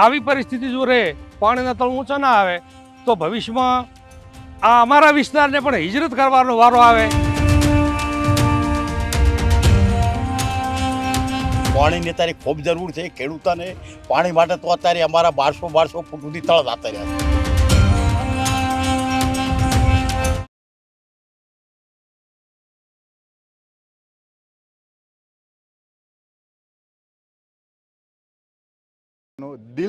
આવી પરિસ્થિતિ જો રહે, પાણીના તળ ઊંચા ના આવે, તો ભવિષ્યમાં આ અમારા વિસ્તારને પણ હિજરત કરવાનો વારો આવે. પાણીની અત્યારે ખૂબ જરૂર છે ખેડૂતોને. પાણી માટે તો અત્યારે અમારા બારસો બારસો ફૂટ સુધી તળ જતા રહ્યા છે.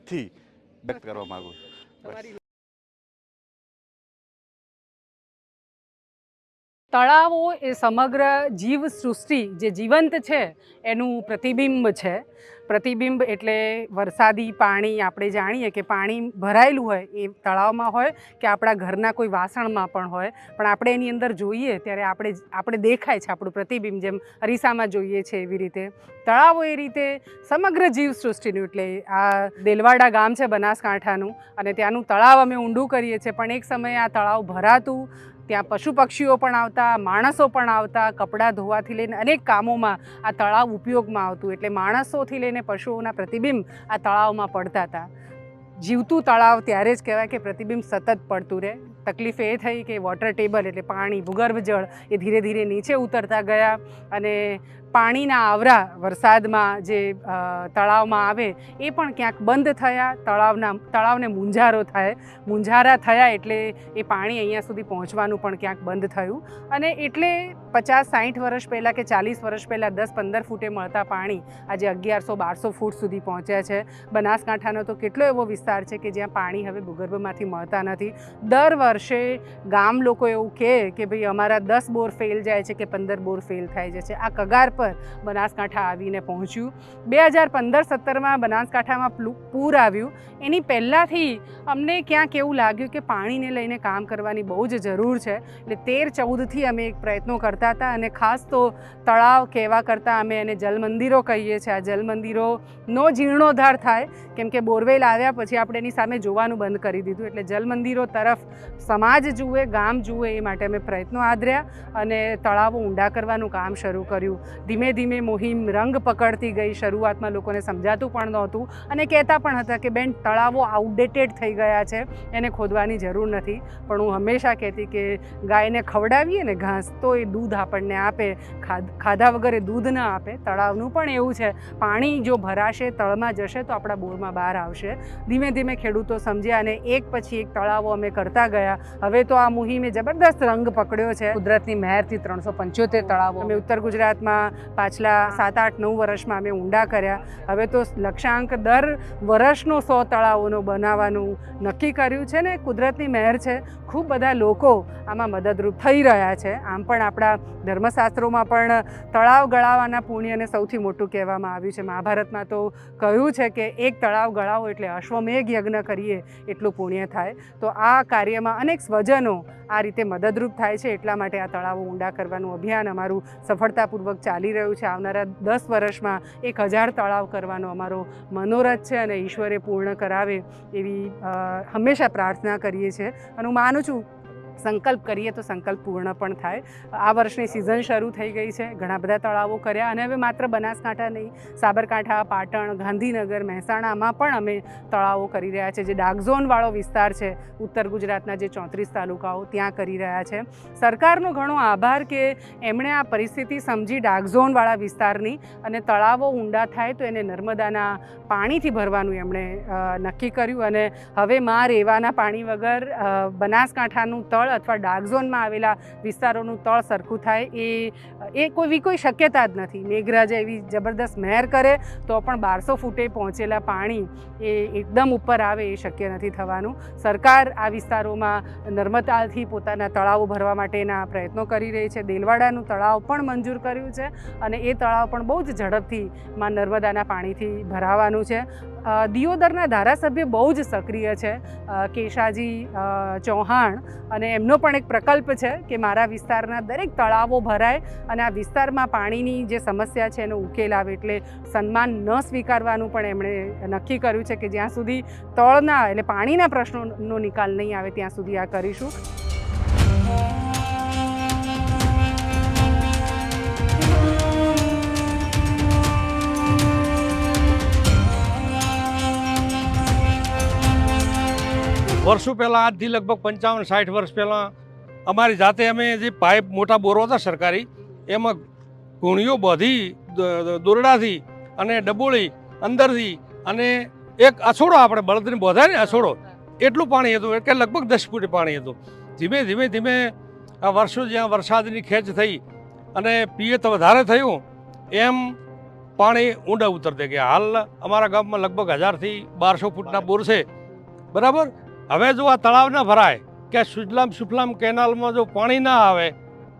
દિલથી વ્યક્ત કરવા માગું છું. તળાવો એ સમગ્ર જીવ સૃષ્ટિ જે જીવંત છે, એનું પ્રતિબિંબ છે. પ્રતિબિંબ એટલે વરસાદી પાણી, આપણે જાણીએ કે પાણી ભરાયેલું હોય એ તળાવમાં હોય કે આપણા ઘરના કોઈ વાસણમાં પણ હોય. પણ આપણે એની અંદર જોઈએ ત્યારે આપણે આપણે દેખાય છે આપણું પ્રતિબિંબ જેમ અરીસામાં જોઈએ છે એવી રીતે. તળાવો એ રીતે સમગ્ર જીવ સૃષ્ટિનું એટલે આ દેલવાડા ગામ છે બનાસકાંઠાનું અને ત્યાંનું તળાવ અમે ઊંડું કરીએ છીએ. પણ એક સમયે આ તળાવ ભરાતું ત્યાં પશુ પક્ષીઓ પણ આવતા, માણસો પણ આવતા, કપડાં ધોવાથી લઈને અનેક કામોમાં આ તળાવ ઉપયોગમાં આવતું. એટલે માણસોથી લઈને પશુઓના પ્રતિબિંબ આ તળાવમાં પડતા હતા. જીવતું તળાવ ત્યારે જ કહેવાય કે પ્રતિબિંબ સતત પડતું રહે. તકલીફ એ થઈ કે વોટર ટેબલ એટલે પાણી ભૂગર્ભ જળ એ ધીરે ધીરે નીચે ઉતરતા ગયા અને પાણીના આવરા વરસાદમાં જે તળાવમાં આવે, એ પણ ક્યાંક બંધ થયા, તળાવના, તળાવને મૂંઝારો થાય મૂંઝારા થયા એટલે એ પાણી અહીંયા સુધી પહોંચવાનું પણ ક્યાંક બંધ થયું. અને એટલે પચાસ સાઠ વર્ષ પહેલાં કે ચાલીસ વર્ષ પહેલાં દસ, પંદર ફૂટે મળતા પાણી આજે અગિયારસો, બારસો ફૂટ સુધી પહોંચ્યા છે. બનાસકાંઠાનો તો કેટલો એવો વિસ્તાર છે કે જ્યાં પાણી હવે ભૂગર્ભમાંથી મળતા નથી. દર વર્ષે ગામ લોકો એવું કહે કે ભાઈ અમારા દસ બોર ફેલ જાય છે કે પંદર બોર ફેલ થાય જાય છે. આ કગાર પર બનાસકાંઠા આવીને પહોંચ્યું. બે હજાર પંદર સત્તરમાં બનાસકાંઠામાં પૂર આવ્યું. એની પહેલાંથી અમને ક્યાંક એવું લાગ્યું કે પાણીને લઈને કામ કરવાની બહુ જ જરૂર છે. એટલે તેર ચૌદથી અમે એક પ્રયત્નો કરતા હતા અને ખાસ તો તળાવ કહેવા કરતાં અમે એને જલમંદિરો કહીએ છીએ. આ જલમંદિરોનો જીર્ણોદ્ધાર થાય. કેમ કે બોરવેલ આવ્યા પછી આપણે એની સામે જોવાનું બંધ કરી દીધું. એટલે જલમંદિરો તરફ સમાજ જુએ, ગામ જુએ એ માટે અમે પ્રયત્નો આદર્યા અને તળાવો ઊંડા કરવાનું કામ શરૂ કર્યું. ધીમે ધીમે મુહિમ રંગ પકડતી ગઈ. શરૂઆતમાં લોકોને સમજાતું પણ નહોતું અને કહેતા પણ હતા કે, બેન, તળાવો આઉટડેટેડ થઈ ગયા છે. એને ખોદવાની જરૂર નથી. પણ હું હંમેશા કહેતી કે, ગાયને ખવડાવીએ ને ઘાસ, તો એ દૂધ આપણને આપે. ખાધ વગર એ દૂધ ન આપે. તળાવનું પણ એવું છે. પાણી જો ભરાશે, તળમાં જશે, તો આપણા બોરમાં બહાર આવશે. ધીમે ધીમે ખેડૂતો સમજ્યા અને એક પછી એક તળાવો અમે કરતા ગયા. હવે તો આ મુહિમે જબરદસ્ત રંગ પકડ્યો છે. કુદરતની મહેરથી ત્રણસો પંચોતેર તળાવો. અમે ઉત્તર ગુજરાતમાં પાછલા સાત, આઠ, નવ વર્ષમાં અમે ઊંડા કર્યા. હવે તો લક્ષ્યાંક દર વર્ષનો સો તળાવોનો બનાવવાનું નક્કી કર્યું છે ને, કુદરતની મહેર છે. ખૂબ બધા લોકો આમાં મદદરૂપ થઈ રહ્યા છે. આમ પણ આપણા ધર્મશાસ્ત્રોમાં પણ તળાવ ગળાવાના પુણ્યને સૌથી મોટું કહેવામાં આવ્યું છે. મહાભારતમાં તો કહ્યું છે કે એક તળાવ ગળાવો એટલે અશ્વમેઘ યજ્ઞ કરીએ એટલું પુણ્ય થાય. તો આ કાર્યમાં અનેક સ્વજનો આ રીતે મદદરૂપ થાય છે. એટલા માટે આ તળાવો ઊંડા કરવાનું અભિયાન અમારું સફળતાપૂર્વક ચાલી રહ્યું છે. આવનારા દસ વર્ષમાં એક હજાર તળાવ કરવાનો અમારો મનોરથ છે અને ઈશ્વરે પૂર્ણ કરાવે એવી હંમેશા પ્રાર્થના કરીએ છીએ. અને હું માનું છું સંકલ્પ કરીએ તો સંકલ્પ પૂર્ણ પણ થાય. આ વર્ષની સિઝન શરૂ થઈ ગઈ છે. ઘણા બધા તળાવો કર્યા અને હવે માત્ર બનાસકાંઠા નહીં, સાબરકાંઠા, પાટણ, ગાંધીનગર, મહેસાણામાં પણ અમે તળાવો કરી રહ્યા છે. જે ડાર્ક ઝોનવાળો વિસ્તાર છે, ઉત્તર ગુજરાતના જે ચોત્રીસ તાલુકાઓ ત્યાં કરી રહ્યા છે. સરકારનો ઘણો આભાર કે એમણે આ પરિસ્થિતિ સમજી ડાર્ક ઝોનવાળા વિસ્તારની અને તળાવો ઊંડા થાય તો એને નર્મદાના પાણીથી ભરવાનું એમણે નક્કી કર્યું. અને હવે માં રેવાના પાણી વગર બનાસકાંઠાનું તળ અથવા ડાર્ક ઝોનમાં આવેલા વિસ્તારોનું તળ સરખું થાય એ એ કોઈ કોઈ શક્યતા જ નથી. મેઘરાજા એવી જબરદસ્ત મહેર કરે તો પણ બારસો ફૂટે પહોંચેલા પાણી એ એકદમ ઉપર આવે એ શક્ય નથી થવાનું. સરકાર આ વિસ્તારોમાં નર્મદાથી પોતાના તળાવો ભરવા માટેના પ્રયત્નો કરી રહી છે. દેલવાડાનું તળાવ પણ મંજૂર કર્યું છે અને એ તળાવ પણ બહુ જ ઝડપથી માં નર્મદાના પાણીથી ભરાવાનું છે. દિયોદરના ધારાસભ્ય બહુ જ સક્રિય છે. કેશાજી ચૌહાણ અને એમનો પણ એક પ્રકલ્પ છે કે મારા વિસ્તારના દરેક તળાવો ભરાય અને આ વિસ્તારમાં પાણીની જે સમસ્યા છે એનો ઉકેલ આવે એટલે સન્માન ન સ્વીકારવાનું પણ એમણે નક્કી કર્યું છે કે જ્યાં સુધી તળના એટલે પાણીના પ્રશ્નોનો નિકાલ નહીં આવે ત્યાં સુધી આ કરીશું. વર્ષો પહેલાં, આજથી લગભગ પંચાવન, સાઠ વર્ષ પહેલાં, અમારી જાતે અમે જે પાઇપ મોટા બોરો હતા સરકારી, એમાં ઘૂણીઓ બધી દોરડાથી અને ડબોળી અંદરથી અને એક અછોડો આપણે બળદને બોધાય ને અછોડો એટલું પાણી હતું કે લગભગ દસ ફૂટ પાણી હતું. ધીમે ધીમે ધીમે આ વર્ષો જ્યાં વરસાદની ખેંચ થઈ અને પિયત વધારે થયું, એમ પાણી ઊંડા ઉતરતે ગયા. હાલ અમારા ગામમાં લગભગ હજારથી બારસો ફૂટના બોર છે. બરાબર? હવે જો આ તળાવ ન ભરાય, કે સુજલામ સુફલામ કેનાલમાં જો પાણી ના આવે,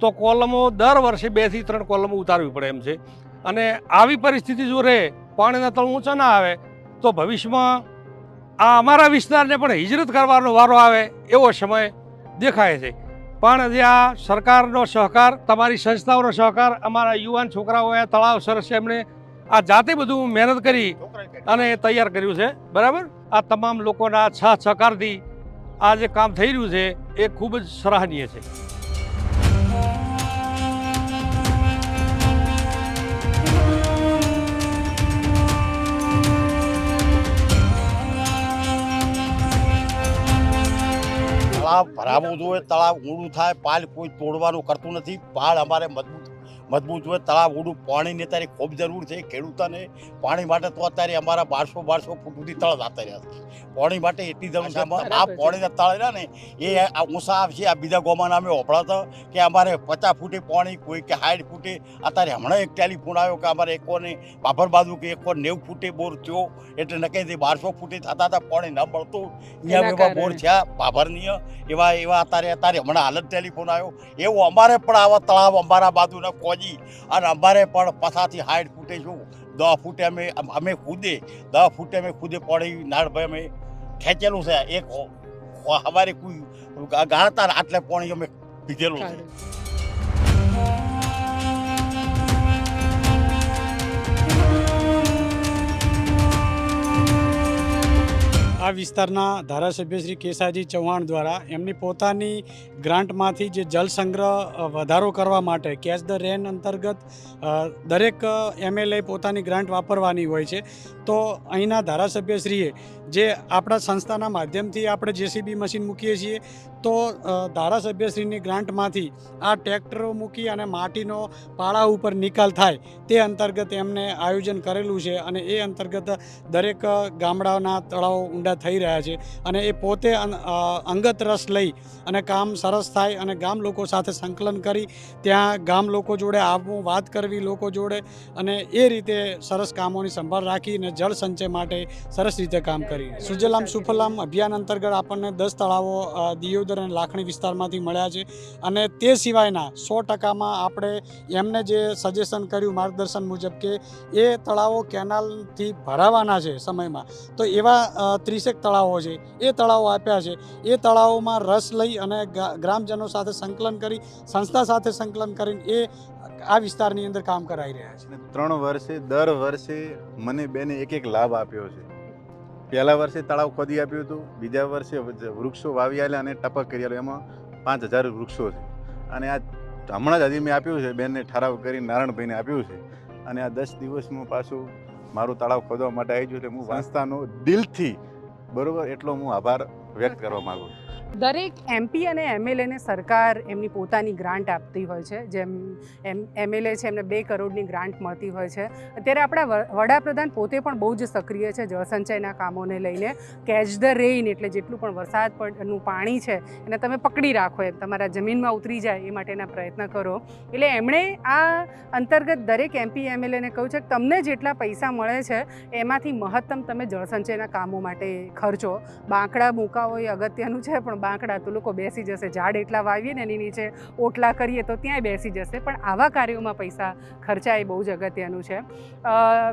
તો કોલમો દર વર્ષે બેથી ત્રણ કોલમો ઉતારવી પડે એમ છે. અને આવી પરિસ્થિતિ જો રહે, પાણીના તળ ઊંચા ના આવે, તો ભવિષ્યમાં આ અમારા વિસ્તારને પણ હિજરત કરવાનો વારો આવે એવો સમય દેખાય છે. પણ જે આ સરકારનો સહકાર, તમારી સંસ્થાઓનો સહકાર, અમારા યુવાન છોકરાઓએ તળાવ સરસ એમણે આ જાતે બધું મહેનત કરી અને તૈયાર કર્યું છે, બરાબર? આ તમામ લોકોના છ સહકારથી આ જે કામ થઈ રહ્યું છે, એ ખૂબ જ સરાહનીય છે. તળાવ ભરાવું જોઈએ, તળાવ ઊંડું થાય, પાલ કોઈ તોડવાનું કરતું નથી પાળ અમારે મજબૂત મજબૂત હોય તળાવ ઊંડું પાણીની અત્યારે ખૂબ જરૂર છે ખેડૂતોને પાણી માટે તો અત્યારે અમારા બારસો બારસો ફૂટ સુધી તળ જતા રહ્યા છે. પાણી માટે એટલી જરૂર છે આ. પાણીના તળ રહ્યા ને એ આ ઊંસા આવશે આ બીજા ગોમાં અમે વપરાતા કે અમારે પચાસ ફૂટે પાણી કોઈ કે સાઠ ફૂટે. અત્યારે હમણાં એક ટેલિફોન આવ્યો કે અમારે એકોને બાભર બાજુ કે એકો નેવું ફૂટે બોર થયો એટલે નકે થી બારસો ફૂટે થતા હતા પાણી ન મળતું. અહીંયા એવા બોર છે બાબરની એવા એવા અત્યારે અત્યારે હમણાં હાલત ટેલિફોન આવ્યો. એવું અમારે પણ આવા તળાવ અમારા બાજુના કોજી અને અમારે પણ પસાથી હાઈટ ફૂટે છું દસ ફૂટે અમે અમે ખુદે દસ ફૂટે અમે ખુદે પડી. નાળભાઈ અમે ખેંચેલું છે. એક અમારે કોઈ ગાળતા આટલે પાણી અમે પીધેલું છે. આ વિસ્તારના ધારાસભ્ય શ્રી કેસાજી ચૌહાણ દ્વારા એમની પોતાની ગ્રાન્ટમાંથી જે જળ સંગ્રહ વધારો કરવા માટે કેચ ધ રેન અંતર્ગત દરેક એમએલએ પોતાની ગ્રાન્ટ વાપરવાની હોય છે. તો અહીંના ધારાસભ્યશ્રીએ જે આપણા સંસ્થાના માધ્યમથી આપણે જેસીબી મશીન મૂકીએ છીએ તો ધારાસભ્યશ્રીની ગ્રાન્ટમાંથી આ ટ્રેક્ટરો મૂકી અને માટીનો પાળા ઉપર નિકાલ થાય તે અંતર્ગત એમને આયોજન કરેલું છે અને એ અંતર્ગત દરેક ગામડાઓના તળાવો ઊંડા થઈ રહ્યા છે અને એ પોતે અંગત રસ લઈ અને કામ સરસ થાય અને ગામ લોકો સાથે સંકલન કરી ત્યાં ગામ લોકો જોડે આવવું વાત કરવી લોકો જોડે અને એ રીતે સરસ કામોની સંભાળ રાખી અને જળ સંચય માટે સરસ રીતે કામ કરી. સુજલામ સુફલામ અભિયાન અંતર્ગત આપણને દસ તળાવો અ, દિયોદર અને લાખણી વિસ્તારમાંથી મળ્યા છે. અને તે સિવાયના સો ટકામાં આપણે એમને જે સજેશન કર્યું માર્ગદર્શન મુજબ કે એ તળાવો કેનાલથી ભરાવાના છે સમયમાં, તો એવા ત્રીસેક તળાવો છે. એ તળાવો આપ્યા છે. એ તળાવોમાં રસ લઈ અને ગ્રામજનો સાથે સંકલન કરી, સંસ્થા સાથે સંકલન કરીને એ આ વિસ્તારની અંદર કામ કરાવી રહ્યા છે. ત્રણ વર્ષે, દર વર્ષે મને બેને એક એક લાભ આપ્યો છે. પહેલા વર્ષે તળાવ ખોદી આપ્યું હતું, બીજા વર્ષે વૃક્ષો વાવી આવેલા અને ટપક કરી આલ્યો. એમાં પાંચ હજાર વૃક્ષો છે. અને આ હમણાં જ હજી મેં આપ્યું છે, બેનને ઠરાવ કરી નારાયણભાઈને આપ્યું છે. અને આ દસ દિવસમાં પાછું મારું તળાવ ખોદવા માટે આવી ગયું એટલે હું સંસ્થાનો દિલથી બરોબર એટલો હું આભાર વ્યક્ત કરવા માગું છું. દરેક એમપી અને એમએલએને સરકાર એમની પોતાની ગ્રાન્ટ આપતી હોય છે. જેમ એમ એમએલએ છે, એમને બે કરોડની ગ્રાન્ટ મળતી હોય છે. અત્યારે આપણા વડાપ્રધાન પોતે પણ બહુ જ સક્રિય છે જળસંચયના કામોને લઈને. કેચ ધ રેઇન એટલે જેટલું પણ વરસાદ પડનું પાણી છે, એને તમે પકડી રાખો એમ. તમારા જમીનમાં ઉતરી જાય એ માટેના પ્રયત્ન કરો. એટલે એમણે આ અંતર્ગત દરેક એમપી એમએલએને કહ્યું છે કે તમને જેટલા પૈસા મળે છે, એમાંથી મહત્તમ તમે જળસંચયના કામો માટે ખર્ચો. બાંકડા મૂકાવો એ અગત્યનું છે, પણ બાંકડા તો લોકો બેસી જશે, ઝાડ એટલા વાવીએ ને એની નીચે ઓટલા કરીએ તો ત્યાંય બેસી જશે. પણ આવા કાર્યોમાં પૈસા ખર્ચા એ બહુ જ અગત્યનું છે.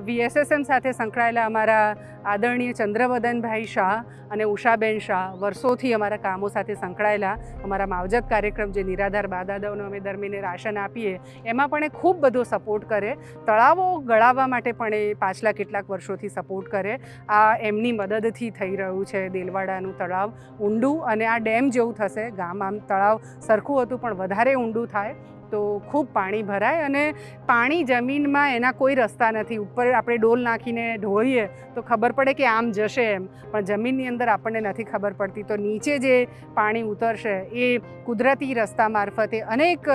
વીએસએસએમ સાથે સંકળાયેલા અમારા આદરણીય ચંદ્રવદનભાઈ શાહ અને ઉષાબેન શાહ વર્ષોથી અમારા કામો સાથે સંકળાયેલા અમારા માવજત કાર્યક્રમ જે નિરાધાર બાદાદાઓને અમે દર રાશન આપીએ, એમાં પણ એ ખૂબ બધો સપોર્ટ કરે. તળાવો ગળાવવા માટે પણ એ પાછલા કેટલાક વર્ષોથી સપોર્ટ કરે. આ એમની મદદથી થઈ રહ્યું છે દેલવાડાનું તળાવ ઊંડું અને આ ડેમ જેવું થશે. ગામ આમ તળાવ સરખું હતું પણ વધારે ઊંડું થાય તો ખૂબ પાણી ભરાય અને પાણી જમીનમાં એના કોઈ રસ્તા નથી. ઉપર આપણે ડોલ નાખીને ઢોળીએ તો ખબર પડે કે આમ જશે એમ. પણ જમીનની અંદર આપણને નથી ખબર પડતી. તો નીચે જે પાણી ઉતરશે એ કુદરતી રસ્તા મારફતે અનેક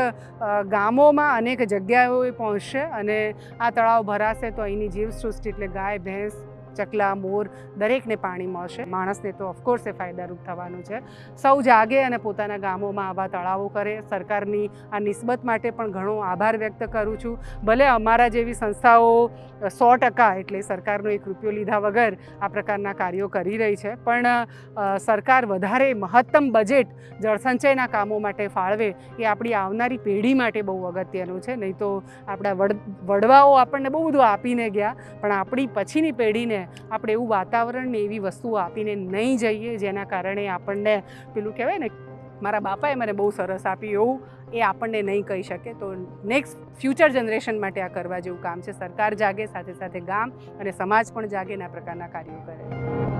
ગામોમાં અનેક જગ્યાઓએ પહોંચશે અને આ તળાવ ભરાશે તો અહીંની જીવસૃષ્ટિ એટલે ગાય, ભેંસ ચકલા, મોર દરેકને પાણી મળશે. માણસને તો ઓફકોર્સ એ ફાયદારૂપ થવાનું છે. સૌ જાગે અને પોતાના ગામોમાં આવા તળાવો કરે. સરકારની આ નિસ્બત માટે પણ ઘણો આભાર વ્યક્ત કરું છું. ભલે અમારા જેવી સંસ્થાઓ સો ટકા એટલે સરકારનો એક રૂપિયો લીધા વગર આ પ્રકારના કાર્યો કરી રહી છે. પણ સરકાર વધારે મહત્તમ બજેટ જળસંચયના કામો માટે ફાળવે એ આપણી આવનારી પેઢી માટે બહુ અગત્યનું છે. નહીં તો આપણા વડ, વડવાઓ આપણને બહુ બધું આપીને ગયા, પણ આપણી પછીની પેઢીને આપણે એવું વાતાવરણ ને એવી વસ્તુઓ આપીને નહીં જઈએ જેના કારણે આપણને પેલું કહેવાય ને, મારા બાપાએ મને બહુ સરસ આપ્યું એવું, એ આપણને નહીં કહી શકે. તો નેક્સ્ટ ફ્યુચર જનરેશન માટે આ કરવા જેવું કામ છે. સરકાર જાગે, સાથે સાથે ગામ અને સમાજ પણ જાગે આ પ્રકારના કાર્યો કરે.